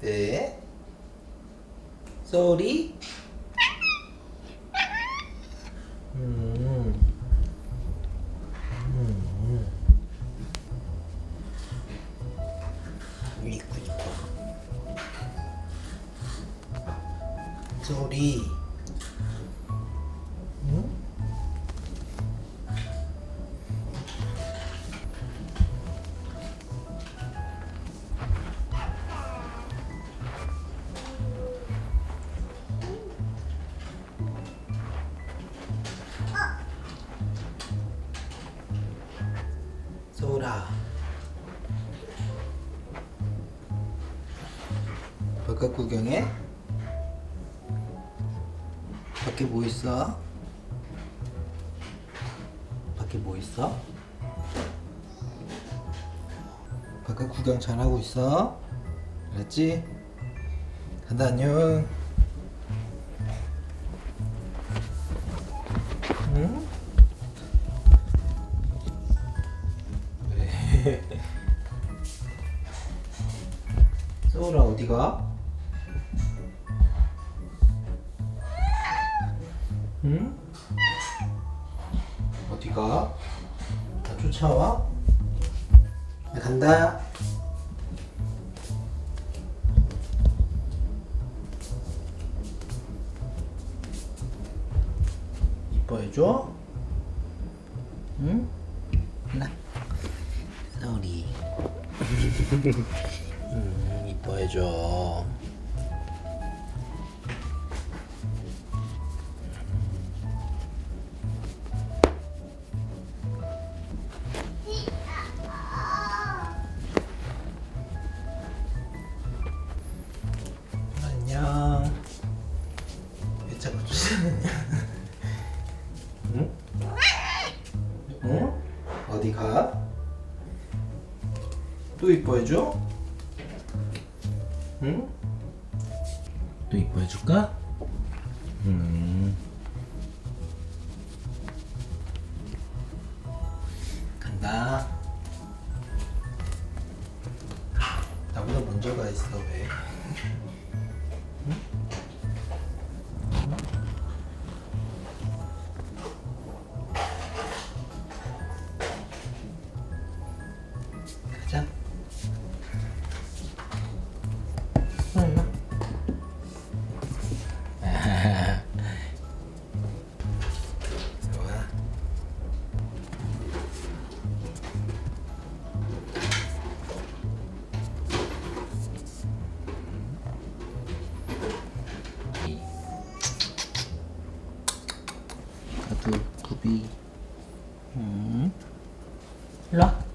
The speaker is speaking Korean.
네. 소리. 음. 음. 있고 있고. 소리. 소라. 바깥 구경해? 밖에 뭐 있어? 밖에 뭐 있어? 바깥 구경 잘하고 있어? 알았지? 간다 안녕 응? 왜? 소울아 어디가? 응? 어디가? 나 쫓아와? 나 간다. 이뻐해줘? 응? 나 소리. 음, 이뻐해줘. 응? 어디 가? 또 이뻐해줘? 응? 또 이뻐해줄까? 음. 간다. 나보다 먼저 가 있어 왜? 구비 음. 일로 와